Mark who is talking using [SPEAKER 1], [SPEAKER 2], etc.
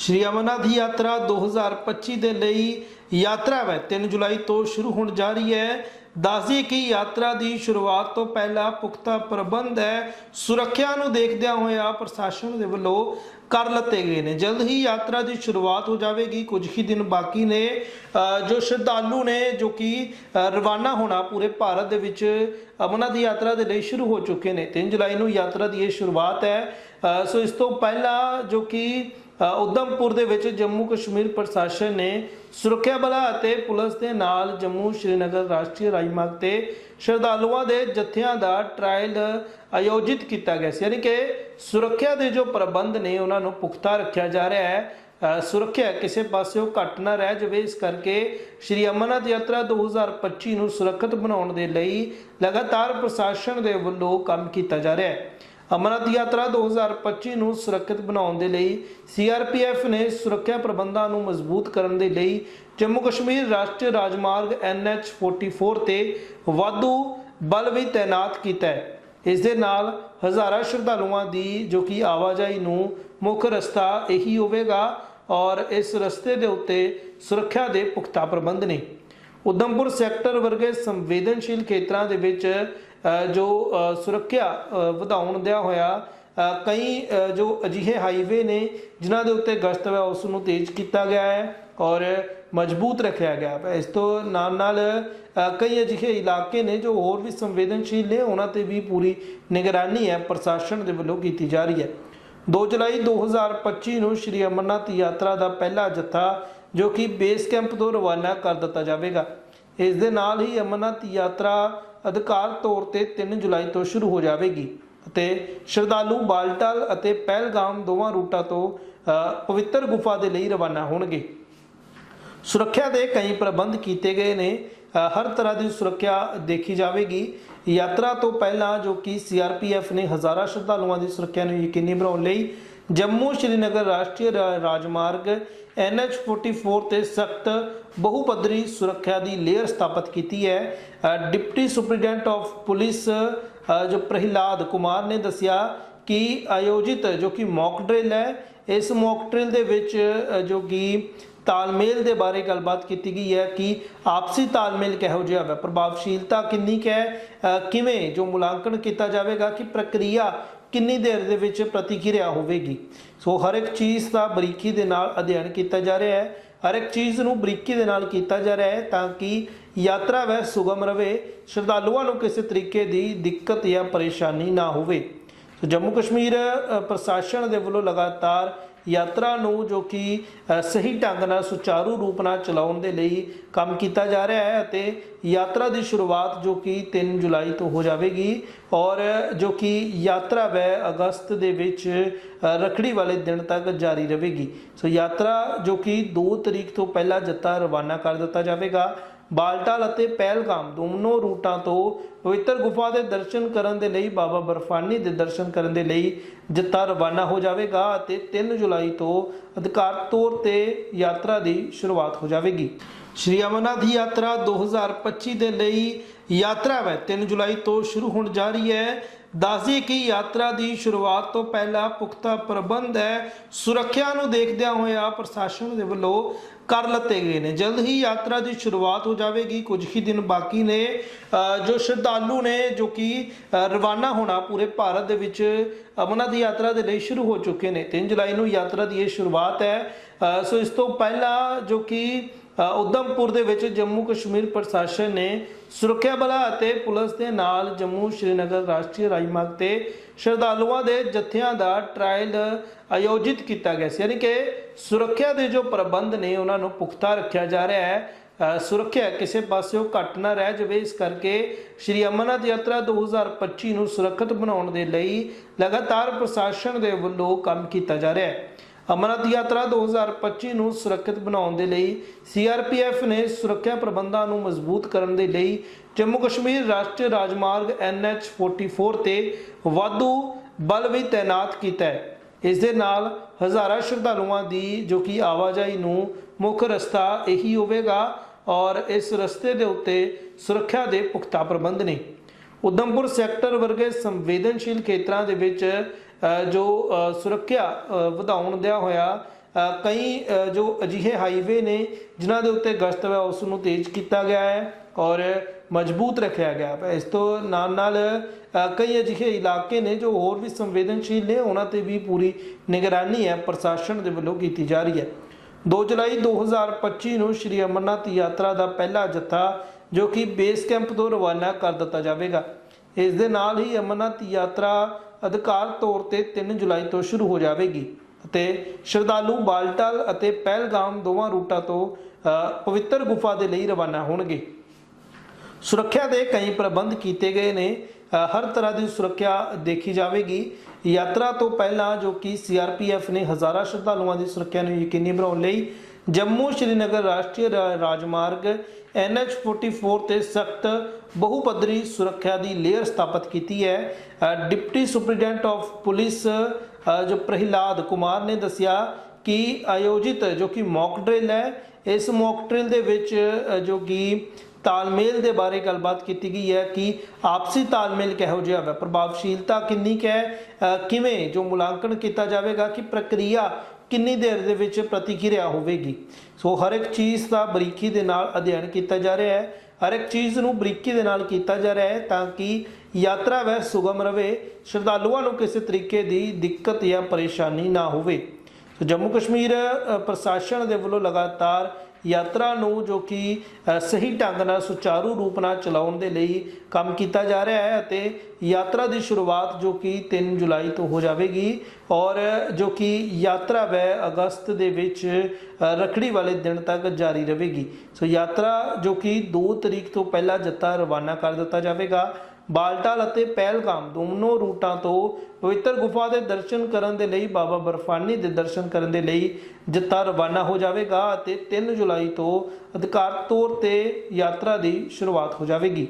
[SPEAKER 1] ਸ਼੍ਰੀ ਅਮਰਨਾਥ ਯਾਤਰਾ 2025 ਦੇ ਲਈ ਯਾਤਰਾ ਵੈ 3 ਜੁਲਾਈ ਤੋਂ ਸ਼ੁਰੂ ਹੋਣ ਜਾ ਰਹੀ ਹੈ। ਦੱਸਦੀ ਕਿ ਯਾਤਰਾ ਦੀ ਸ਼ੁਰੂਆਤ ਤੋਂ ਪਹਿਲਾਂ ਪੁਖਤਾ ਪ੍ਰਬੰਧ ਹੈ। ਸੁਰੱਖਿਆ ਨੂੰ ਦੇਖਦਿਆਂ ਹੋਇਆ ਪ੍ਰਸ਼ਾਸਨ ਦੇ ਵੱਲੋਂ ਕਰ ਲੱਤੇ ਗਏ ਨੇ। ਜਲਦ ਹੀ ਯਾਤਰਾ ਦੀ ਸ਼ੁਰੂਆਤ ਹੋ ਜਾਵੇਗੀ। ਕੁਝ ਹੀ ਦਿਨ ਬਾਕੀ ਨੇ। ਜੋ ਸ਼ਰਧਾਲੂ ਨੇ, ਜੋ ਕਿ ਰਵਾਨਾ ਹੋਣਾ ਪੂਰੇ ਭਾਰਤ ਦੇ ਵਿੱਚ, ਅਮਰਨਾਥ ਯਾਤਰਾ ਦੇ ਲਈ ਸ਼ੁਰੂ ਹੋ ਚੁੱਕੇ ਨੇ। 3 ਜੁਲਾਈ ਨੂੰ ਯਾਤਰਾ ਦੀ ਇਹ ਸ਼ੁਰੂਆਤ ਹੈ। ਸੋ ਇਸ ਤੋਂ ਪਹਿਲਾਂ ਜੋ ਕਿ ਅ, ਉਧਮਪੁਰ ਦੇ ਵਿੱਚ ਜੰਮੂ ਕਸ਼ਮੀਰ ਪ੍ਰਸ਼ਾਸਨ ਨੇ ਸੁਰੱਖਿਆ ਬਲਾਂ ਅਤੇ ਪੁਲਿਸ ਦੇ ਨਾਲ ਜੰਮੂ ਸ਼੍ਰੀਨਗਰ ਰਾਸ਼ਟਰੀ ਰਾਜਮਾਰਗ ਤੇ ਸ਼ਰਧਾਲੂਆਂ ਦੇ ਜਥਿਆਂ ਦਾ ਟ੍ਰਾਇਲ ਆਯੋਜਿਤ ਕੀਤਾ ਗਿਆ ਸੀ। ਯਾਨੀ ਕਿ ਸੁਰੱਖਿਆ ਦੇ ਜੋ ਪ੍ਰਬੰਧ ਨੇ ਉਹਨਾਂ ਨੂੰ ਪੁਖਤਾ ਰੱਖਿਆ ਜਾ ਰਿਹਾ ਹੈ। ਸੁਰੱਖਿਆ ਕਿਸੇ ਪਾਸਿਓਂ ਘਟ ਨਾ ਰਹਿ ਜਾਵੇ ਇਸ ਕਰਕੇ ਸ਼੍ਰੀ ਅਮਰਨਾਥ ਯਾਤਰਾ 2025 ਨੂੰ ਸੁਰੱਖਿਅਤ ਬਣਾਉਣ ਦੇ ਲਈ ਲਗਾਤਾਰ ਪ੍ਰਸ਼ਾਸਨ ਦੇ ਵੱਲੋਂ ਕੰਮ ਕੀਤਾ ਜਾ ਰਿਹਾ ਹੈ। ਅਮਰਨਾਥ ਯਾਤਰਾ 2025 ਨੂੰ ਸੁਰੱਖਿਅਤ ਬਣਾਉਣ ਦੇ ਲਈ ਸੀਆਰਪੀਐਫ ਨੇ ਸੁਰੱਖਿਆ ਪ੍ਰਬੰਧਾਂ ਨੂੰ ਮਜ਼ਬੂਤ ਕਰਨ ਦੇ ਲਈ ਜੰਮੂ ਕਸ਼ਮੀਰ ਰਾਸ਼ਟਰੀ ਰਾਜਮਾਰਗ NH44 ਤੇ ਵਾਧੂ ਬਲ ਵੀ ਤਾਇਨਾਤ ਕੀਤਾ ਹੈ। ਇਸ ਦੇ ਨਾਲ ਹਜ਼ਾਰਾਂ ਸ਼ਰਧਾਲੂਆਂ ਦੀ, ਜੋ ਕਿ ਆਵਾਜਾਈ ਨੂੰ ਮੁੱਖ ਰਸਤਾ ਇਹੀ ਹੋਵੇਗਾ ਔਰ ਇਸ ਰਸਤੇ ਦੇ ਉੱਤੇ ਸੁਰੱਖਿਆ ਦੇ ਪੁਖਤਾ ਪ੍ਰਬੰਧ ਨੇ। ਉਧਮਪੁਰ ਸੈਕਟਰ ਵਰਗੇ ਸੰਵੇਦਨਸ਼ੀਲ ਖੇਤਰਾਂ ਦੇ ਵਿੱਚ ਜੋ ਸੁਰੱਖਿਆ ਵਧਾਉਣ ਦਿਆ ਹੋਇਆ ਕਈ ਜੋ ਅਜਿਹੇ ਹਾਈਵੇ ਨੇ, ਜਿਨ੍ਹਾਂ ਦੇ ਉੱਤੇ ਗਸ਼ਤ ਹੈ, ਉਸ ਨੂੰ ਤੇਜ਼ ਕੀਤਾ ਗਿਆ ਹੈ ਔਰ ਮਜ਼ਬੂਤ ਰੱਖਿਆ ਗਿਆ ਹੈ। ਇਸ ਤੋਂ ਨਾਲ ਨਾਲ ਕਈ ਅਜਿਹੇ ਇਲਾਕੇ ਨੇ, ਜੋ ਹੋਰ ਵੀ ਸੰਵੇਦਨਸ਼ੀਲ ਨੇ, ਉਹਨਾਂ ਤੇ ਵੀ ਪੂਰੀ ਨਿਗਰਾਨੀ ਹੈ, ਪ੍ਰਸ਼ਾਸਨ ਦੇ ਵੱਲੋਂ ਕੀਤੀ ਜਾ ਰਹੀ ਹੈ। 2 ਜੁਲਾਈ 2025 ਨੂੰ ਸ਼੍ਰੀ ਅਮਰਨਾਥ ਯਾਤਰਾ ਦਾ ਪਹਿਲਾ ਜੱਥਾ, ਜੋ ਕਿ ਬੇਸ ਕੈਂਪ ਤੋਂ ਰਵਾਨਾ ਕਰ ਦਿੱਤਾ ਜਾਵੇਗਾ। ਇਸ ਦੇ ਨਾਲ ਹੀ ਅਮਰਨਾਥ ਯਾਤਰਾ ਅਧਿਕਾਰ ਤੌਰ ਤੇ 3 ਜੁਲਾਈ ਤੋਂ ਸ਼ੁਰੂ ਹੋ ਜਾਵੇਗੀ ਅਤੇ ਸ਼ਰਧਾਲੂ ਬਾਲਟਾਲ ਅਤੇ ਪਹਿਲਗਾਮ ਦੋਵਾਂ ਰੂਟਾਂ ਤੋਂ ਪਵਿੱਤਰ ਗੁਫਾ ਦੇ ਲਈ ਰਵਾਨਾ ਹੋਣਗੇ। ਸੁਰੱਖਿਆ ਦੇ ਕਈ ਪ੍ਰਬੰਧ ਕੀਤੇ ਗਏ ਨੇ। ਹਰ ਤਰ੍ਹਾਂ ਦੀ ਸੁਰੱਖਿਆ ਦੇਖੀ ਜਾਵੇਗੀ। ਯਾਤਰਾ ਤੋਂ ਪਹਿਲਾਂ ਜੋ ਕਿ ਸੀਆਰਪੀਐਫ ਨੇ ਹਜ਼ਾਰਾਂ ਸ਼ਰਧਾਲੂਆਂ ਦੀ ਸੁਰੱਖਿਆ ਨੂੰ ਯਕੀਨੀ ਬਣਾਉਣ ਲਈ ਜੰਮੂ ਸ਼੍ਰੀਨਗਰ ਰਾਸ਼ਟਰੀ ਰਾ- ਰਾਜਮਾਰਗ NH44 ਤੇ ਸਖਤ ਬਹੁ ਪੱਧਰੀ ਸੁਰੱਖਿਆ ਦੀ ਲੇਅਰ ਸਥਾਪਿਤ ਕੀਤੀ ਹੈ। ਡਿਪਟੀ ਸੁਪਰੀਡੈਂਟ ਆਫ ਪੁਲਿਸ ਜੋ ਪ੍ਰਹਿਲਾਦ ਕੁਮਾਰ ਨੇ ਦੱਸਿਆ ਕਿ ਆਯੋਜਿਤ ਜੋ ਕਿ ਮੌਕ ਡਰਿਲ ਹੈ, ਇਸ ਮੌਕ ਡਰਿਲ ਦੇ ਵਿੱਚ ਜੋ ਕਿ ਤਾਲਮੇਲ ਦੇ ਬਾਰੇ ਗੱਲਬਾਤ ਕੀਤੀ ਗਈ ਹੈ ਕਿ ਆਪਸੀ ਤਾਲਮੇਲ ਕਿਹੋ ਜਿਹਾ ਹੈ ਪ੍ਰਭਾਵਸ਼ੀਲਤਾ ਕਿੰਨੀ ਕੁ ਹੈ? ਕਿਵੇਂ ਜੋ ਮੁਲਾਂਕਣ ਕੀਤਾ ਜਾਵੇਗਾ? ਕਿ ਪ੍ਰਕਿਰਿਆ ਕਿੰਨੀ ਦੇਰ ਦੇ ਵਿੱਚ ਪ੍ਰਤੀਕਿਰਿਆ ਹੋਵੇਗੀ? ਸੋ ਹਰ ਇੱਕ ਚੀਜ਼ ਦਾ ਬਰੀਕੀ ਦੇ ਨਾਲ ਅਧਿਐਨ ਕੀਤਾ ਜਾ ਰਿਹਾ ਹੈ। ਹਰ ਇੱਕ ਚੀਜ਼ ਨੂੰ ਬਰੀਕੀ ਦੇ ਨਾਲ ਕੀਤਾ ਜਾ ਰਿਹਾ ਹੈ ਤਾਂ ਕਿ ਯਾਤਰਾ ਵਹਿ ਸੁਗਮ ਰਵੇ। ਸ਼ਰਧਾਲੂਆਂ ਨੂੰ ਕਿਸੇ ਤਰੀਕੇ ਦੀ ਦਿੱਕਤ ਜਾਂ ਪਰੇਸ਼ਾਨੀ ਨਾ ਹੋਵੇ। ਸੋ ਜੰਮੂ ਕਸ਼ਮੀਰ ਪ੍ਰਸ਼ਾਸਨ ਦੇ ਵੱਲੋਂ ਲਗਾਤਾਰ ਯਾਤਰਾ ਨੂੰ ਜੋ ਕਿ ਸਹੀ ਢੰਗ ਨਾਲ ਸੁਚਾਰੂ ਰੂਪ ਨਾਲ ਚਲਾਉਣ ਦੇ ਲਈ ਕੰਮ ਕੀਤਾ ਜਾ ਰਿਹਾ ਹੈ ਅਤੇ ਯਾਤਰਾ ਦੀ ਸ਼ੁਰੂਆਤ ਜੋ ਕਿ 3 ਜੁਲਾਈ ਤੋਂ ਹੋ ਜਾਵੇਗੀ ਔਰ ਜੋ ਕਿ ਯਾਤਰਾ ਵੈ ਅਗਸਤ ਦੇ ਵਿੱਚ ਅ, ਰੱਖੜੀ ਵਾਲੇ ਦਿਨ ਤੱਕ ਜਾਰੀ ਰਹੇਗੀ। ਸੋ ਯਾਤਰਾ ਜੋ ਕਿ 2 ਤਰੀਕ ਤੋਂ ਪਹਿਲਾਂ ਜੱਤਾ ਰਵਾਨਾ ਕਰ ਦਿੱਤਾ ਜਾਵੇਗਾ ਬਾਲਟਾਲ ਅਤੇ ਪਹਿਲਗਾਮ ਦੋਨੋਂ ਰੂਟਾਂ ਤੋਂ ਪਵਿੱਤਰ ਗੁਫਾ ਦੇ ਦਰਸ਼ਨ ਕਰਨ ਦੇ ਲਈ ਬਾਬਾ ਬਰਫਾਨੀ ਦੇ ਦਰਸ਼ਨ ਕਰਨ ਦੇ ਲਈ ਜੱਥਾ ਰਵਾਨਾ ਹੋ ਜਾਵੇਗਾ ਅਤੇ 3 ਜੁਲਾਈ ਤੋਂ ਅਧਿਕਾਰ ਤੌਰ ਤੇ ਯਾਤਰਾ ਦੀ ਸ਼ੁਰੂਆਤ ਹੋ ਜਾਵੇਗੀ। ਸ਼੍ਰੀ ਅਮਰਨਾਥ ਯਾਤਰਾ 2025 ਦੇ ਲਈ ਯਾਤਰਾ ਹੈ। 3 ਜੁਲਾਈ ਤੋਂ ਸ਼ੁਰੂ ਹੋਣ ਜਾ ਰਹੀ ਹੈ। ਦੱਸਦੀ ਕਿ ਯਾਤਰਾ ਦੀ ਸ਼ੁਰੂਆਤ ਤੋਂ ਪਹਿਲਾਂ ਪੁਖਤਾ ਪ੍ਰਬੰਧ ਹੈ। ਸੁਰੱਖਿਆ ਨੂੰ ਦੇਖਦਿਆਂ ਹੋਇਆ ਪ੍ਰਸ਼ਾਸਨ ਦੇ ਵੱਲੋਂ ਕਰ ਲੱਤੇ ਗਏ ਨੇ। ਜਲਦ ਹੀ ਯਾਤਰਾ ਦੀ ਸ਼ੁਰੂਆਤ ਹੋ ਜਾਵੇਗੀ। ਕੁਝ ਹੀ ਦਿਨ ਬਾਕੀ ਨੇ। ਜੋ ਸ਼ਰਧਾਲੂ ਨੇ ਜੋ ਕਿ ਰਵਾਨਾ ਹੋਣਾ ਪੂਰੇ ਭਾਰਤ ਦੇ ਵਿੱਚ ਅਮਰਨਾਥ ਯਾਤਰਾ ਦੇ ਲਈ ਸ਼ੁਰੂ ਹੋ ਚੁੱਕੇ ਨੇ। 3 ਜੁਲਾਈ ਨੂੰ ਯਾਤਰਾ ਦੀ ਇਹ ਸ਼ੁਰੂਆਤ ਹੈ। ਸੋ ਇਸ ਤੋਂ ਪਹਿਲਾਂ ਜੋ ਕਿ ਅ, ਉਧਮਪੁਰ ਦੇ ਵਿੱਚ ਜੰਮੂ ਕਸ਼ਮੀਰ ਪ੍ਰਸ਼ਾਸਨ ਨੇ ਸੁਰੱਖਿਆ ਬਲਾਂ ਅਤੇ ਪੁਲਿਸ ਦੇ ਨਾਲ ਜੰਮੂ ਸ਼੍ਰੀਨਗਰ ਰਾਸ਼ਟਰੀ ਰਾਜਮਾਰਗ ਤੇ ਸ਼ਰਧਾਲੂਆਂ ਦੇ ਜਥਿਆਂ ਦਾ ਟ੍ਰਾਇਲ ਆਯੋਜਿਤ ਕੀਤਾ ਗਿਆ ਸੀ। ਯਾਨੀ ਕਿ ਸੁਰੱਖਿਆ ਦੇ ਜੋ ਪ੍ਰਬੰਧ ਨੇ, ਉਹਨਾਂ ਨੂੰ ਪੁਖਤਾ ਰੱਖਿਆ ਜਾ ਰਿਹਾ ਹੈ। ਸੁਰੱਖਿਆ ਕਿਸੇ ਪਾਸਿਓਂ ਘਟ ਨਾ ਰਹਿ ਜਾਵੇ। ਇਸ ਕਰਕੇ ਸ਼੍ਰੀ ਅਮਰਨਾਥ ਯਾਤਰਾ 2025 ਨੂੰ ਸੁਰੱਖਿਅਤ ਬਣਾਉਣ ਦੇ ਲਈ ਲਗਾਤਾਰ ਪ੍ਰਸ਼ਾਸਨ ਦੇ ਵੱਲੋਂ ਕੰਮ ਕੀਤਾ ਜਾ ਰਿਹਾ ਹੈ। ਅਮਰਨਾਥ ਯਾਤਰਾ 2025 ਨੂੰ ਸੁਰੱਖਿਅਤ ਬਣਾਉਣ ਦੇ ਲਈ ਸੀਆਰਪੀਐਫ ਨੇ ਸੁਰੱਖਿਆ ਪ੍ਰਬੰਧਾਂ ਨੂੰ ਮਜ਼ਬੂਤ ਕਰਨ ਦੇ ਲਈ ਜੰਮੂ ਕਸ਼ਮੀਰ ਰਾਸ਼ਟਰੀ ਰਾਜਮਾਰਗ NH44 ਤੇ ਵਾਧੂ ਬਲ ਵੀ ਤਾਇਨਾਤ ਕੀਤਾ ਹੈ। ਇਸ ਦੇ ਨਾਲ ਹਜ਼ਾਰਾਂ ਸ਼ਰਧਾਲੂਆਂ ਦੀ, ਜੋ ਕਿ ਆਵਾਜਾਈ ਨੂੰ ਮੁੱਖ ਰਸਤਾ ਇਹੀ ਹੋਵੇਗਾ, ਔਰ ਇਸ ਰਸਤੇ ਦੇ ਉੱਤੇ ਸੁਰੱਖਿਆ ਦੇ ਪੁਖਤਾ ਪ੍ਰਬੰਧ ਨੇ। ਉਧਮਪੁਰ ਸੈਕਟਰ ਵਰਗੇ ਸੰਵੇਦਨਸ਼ੀਲ ਖੇਤਰਾਂ ਦੇ ਵਿੱਚ ਜੋ ਸੁਰੱਖਿਆ ਵਧਾਉਣ ਦਿਆ ਹੋਇਆ ਕਈ ਜੋ ਅਜਿਹੇ ਹਾਈਵੇ ਨੇ, ਜਿਨ੍ਹਾਂ ਦੇ ਉੱਤੇ ਗਸ਼ਤ ਹੈ, ਉਸ ਨੂੰ ਤੇਜ਼ ਕੀਤਾ ਗਿਆ ਹੈ ਔਰ ਮਜ਼ਬੂਤ ਰੱਖਿਆ ਗਿਆ ਹੈ। ਇਸ ਤੋਂ ਨਾਲ ਨਾਲ ਕਈ ਅਜਿਹੇ ਇਲਾਕੇ ਨੇ, ਜੋ ਹੋਰ ਵੀ ਸੰਵੇਦਨਸ਼ੀਲ ਨੇ, ਉਹਨਾਂ ਤੇ ਵੀ ਪੂਰੀ ਨਿਗਰਾਨੀ ਹੈ, ਪ੍ਰਸ਼ਾਸਨ ਦੇ ਵੱਲੋਂ ਕੀਤੀ ਜਾ ਰਹੀ ਹੈ। 2 ਜੁਲਾਈ 2025 ਨੂੰ ਸ਼੍ਰੀ ਅਮਰਨਾਥ ਯਾਤਰਾ ਦਾ ਪਹਿਲਾ ਜੱਥਾ ਜੋ ਕਿ ਬੇਸ ਕੈਂਪ ਤੋਂ ਰਵਾਨਾ ਕਰ ਦਿੱਤਾ ਜਾਵੇਗਾ। ਇਸ ਦੇ ਨਾਲ ਹੀ ਅਮਰਨਾਥ ਯਾਤਰਾ ਅਧਿਕਾਰ ਤੌਰ ਤੇ 3 ਜੁਲਾਈ ਤੋਂ ਸ਼ੁਰੂ ਹੋ ਜਾਵੇਗੀ ਅਤੇ ਸ਼ਰਧਾਲੂ ਬਾਲਟਲ ਅਤੇ ਪਹਿਲਗਾਮ ਦੋਵਾਂ ਰੂਟਾਂ ਤੋਂ ਪਵਿੱਤਰ ਗੁਫਾ ਦੇ ਲਈ ਰਵਾਨਾ ਹੋਣਗੇ। ਸੁਰੱਖਿਆ ਦੇ ਕਈ ਪ੍ਰਬੰਧ ਕੀਤੇ ਗਏ ਨੇ। ਹਰ ਤਰ੍ਹਾਂ ਦੀ ਸੁਰੱਖਿਆ ਦੇਖੀ ਜਾਵੇਗੀ। ਯਾਤਰਾ ਤੋਂ ਪਹਿਲਾਂ ਜੋ ਕਿ ਸੀਆਰਪੀਐਫ ਨੇ ਹਜ਼ਾਰਾਂ ਸ਼ਰਧਾਲੂਆਂ ਦੀ ਸੁਰੱਖਿਆ ਨੂੰ ਯਕੀਨੀ ਬਣਾਉਣ ਲਈ ਜੰਮੂ ਸ਼੍ਰੀਨਗਰ ਰਾਸ਼ਟਰੀ ਰਾ- ਰਾਜਮਾਰਗ NH44 ਤੇ ਸਖਤ ਬਹੁ ਪੱਧਰੀ ਸੁਰੱਖਿਆ ਦੀ ਲੇਅਰ ਸਥਾਪਿਤ ਕੀਤੀ ਹੈ। ਡਿਪਟੀ ਸੁਪਰੀਡੈਂਟ ਆਫ ਪੁਲਿਸ ਜੋ ਪ੍ਰਹਿਲਾਦ ਕੁਮਾਰ ਨੇ ਦੱਸਿਆ ਕਿ ਆਯੋਜਿਤ ਜੋ ਕਿ ਮੌਕ ਡਰਿਲ ਹੈ, ਇਸ ਮੌਕ ਡਰਿਲ ਦੇ ਵਿੱਚ ਜੋ ਕਿ ਤਾਲਮੇਲ ਦੇ ਬਾਰੇ ਗੱਲਬਾਤ ਕੀਤੀ ਗਈ ਹੈ ਕਿ ਆਪਸੀ ਤਾਲਮੇਲ ਕਿਹੋ ਜਿਹਾ ਹੈ ਪ੍ਰਭਾਵਸ਼ੀਲਤਾ ਕਿੰਨੀ ਕੁ ਹੈ? ਕਿਵੇਂ ਜੋ ਮੁਲਾਂਕਣ ਕੀਤਾ ਜਾਵੇਗਾ ਕਿ ਪ੍ਰਕਿਰਿਆ ਕਿੰਨੀ ਦੇਰ ਦੇ ਵਿੱਚ ਪ੍ਰਤੀਕਿਰਿਆ ਹੋਵੇਗੀ? ਸੋ ਹਰ ਇੱਕ ਚੀਜ਼ ਦਾ ਬਰੀਕੀ ਦੇ ਨਾਲ ਅਧਿਐਨ ਕੀਤਾ ਜਾ ਰਿਹਾ ਹੈ। ਹਰ ਇੱਕ ਚੀਜ਼ ਨੂੰ ਬਰੀਕੀ ਦੇ ਨਾਲ ਕੀਤਾ ਜਾ ਰਿਹਾ ਹੈ ਤਾਂ ਕਿ ਯਾਤਰਾ ਵੈ ਸੁਗਮ ਰਵੇ, ਸ਼ਰਧਾਲੂਆਂ ਨੂੰ ਕਿਸੇ ਤਰੀਕੇ ਦੀ ਦਿੱਕਤ ਜਾਂ ਪਰੇਸ਼ਾਨੀ ਨਾ ਹੋਵੇ। ਸੋ ਜੰਮੂ ਕਸ਼ਮੀਰ ਪ੍ਰਸ਼ਾਸਨ ਦੇ ਵੱਲੋਂ ਲਗਾਤਾਰ ਯਾਤਰਾ ਨੂੰ ਜੋ ਕਿ ਸਹੀ ਢੰਗ ਨਾਲ ਸੁਚਾਰੂ ਰੂਪ ਨਾਲ ਚਲਾਉਣ ਦੇ ਲਈ ਕੰਮ ਕੀਤਾ ਜਾ ਰਿਹਾ ਹੈ ਅਤੇ ਯਾਤਰਾ ਦੀ ਸ਼ੁਰੂਆਤ ਜੋ ਕਿ 3 ਜੁਲਾਈ ਤੋਂ ਹੋ ਜਾਵੇਗੀ ਔਰ ਜੋ ਕਿ ਯਾਤਰਾ ਵੈ ਅਗਸਤ ਦੇ ਵਿੱਚ ਅ, ਰੱਖੜੀ ਵਾਲੇ ਦਿਨ ਤੱਕ ਜਾਰੀ ਰਹੇਗੀ। ਸੋ ਯਾਤਰਾ ਜੋ ਕਿ 2 ਤਰੀਕ ਤੋਂ ਪਹਿਲਾਂ ਜੱਤਾ ਰਵਾਨਾ ਕਰ ਦਿੱਤਾ ਜਾਵੇਗਾ ਬਾਲਟਾਲ ਅਤੇ ਪਹਿਲਗਾਮ ਦੋਨੋਂ ਰੂਟਾਂ ਤੋਂ ਪਵਿੱਤਰ ਗੁਫਾ ਦੇ ਦਰਸ਼ਨ ਕਰਨ ਦੇ ਲਈ ਬਾਬਾ ਬਰਫਾਨੀ ਦੇ ਦਰਸ਼ਨ ਕਰਨ ਦੇ ਲਈ ਜੱਥਾ ਰਵਾਨਾ ਹੋ ਜਾਵੇਗਾ ਅਤੇ 3 ਜੁਲਾਈ ਤੋਂ ਅਧਿਕਾਰ ਤੌਰ ਤੇ ਯਾਤਰਾ ਦੀ ਸ਼ੁਰੂਆਤ ਹੋ ਜਾਵੇਗੀ।